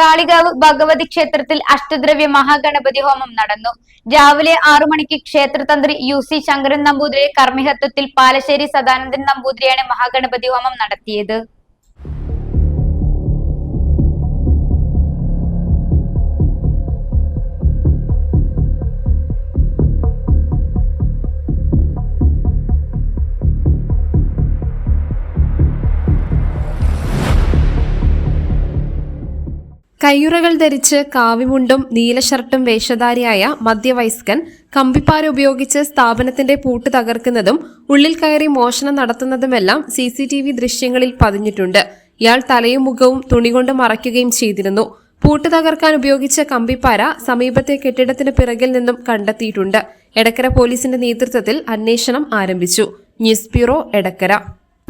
കാളികാവ് ഭഗവതി ക്ഷേത്രത്തിൽ അഷ്ടദ്രവ്യ മഹാഗണപതി ഹോമം നടന്നു. രാവിലെ ആറു മണിക്ക് ക്ഷേത്രതന്ത്രി യു സി ശങ്കരൻ നമ്പൂതിരി കർമ്മികത്വത്തിൽ പാലശ്ശേരി സദാനന്ദൻ നമ്പൂതിരിയാണ് മഹാഗണപതി ഹോമം നടത്തിയത്. കയ്യുറകൾ ധരിച്ച് കാവിമുണ്ടും നീല ഷർട്ടും വേഷധാരിയായ മധ്യവയസ്കൻ കമ്പിപ്പാര ഉപയോഗിച്ച് സ്ഥാപനത്തിന്റെ പൂട്ട് തകർക്കുന്നതും ഉള്ളിൽ കയറി മോഷണം നടത്തുന്നതുമെല്ലാം സി സി ടി വി ദൃശ്യങ്ങളിൽ പതിഞ്ഞിട്ടുണ്ട്. ഇയാൾ തലയും മുഖവും തുണികൊണ്ട് മറയ്ക്കുകയും ചെയ്തിരുന്നു. പൂട്ട് തകർക്കാൻ ഉപയോഗിച്ച കമ്പിപ്പാര സമീപത്തെ കെട്ടിടത്തിന് പിറകിൽ നിന്നും കണ്ടെത്തിയിട്ടുണ്ട്. എടക്കര പോലീസിന്റെ നേതൃത്വത്തിൽ അന്വേഷണം ആരംഭിച്ചു. News bureau Edakkara.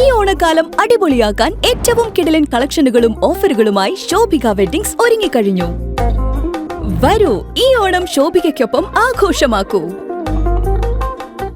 ഈ ഓണക്കാലം അടിപൊളിയാക്കാൻ ഏറ്റവും കിടലൻ കളക്ഷനുകളും ഓഫറുകളുമായി ശോഭിക വെഡിങ്സ് ഒരുങ്ങിക്കഴിഞ്ഞു. വരൂ ഈ ഓണം ശോഭികയ്ക്കൊപ്പം ആഘോഷമാക്കൂ.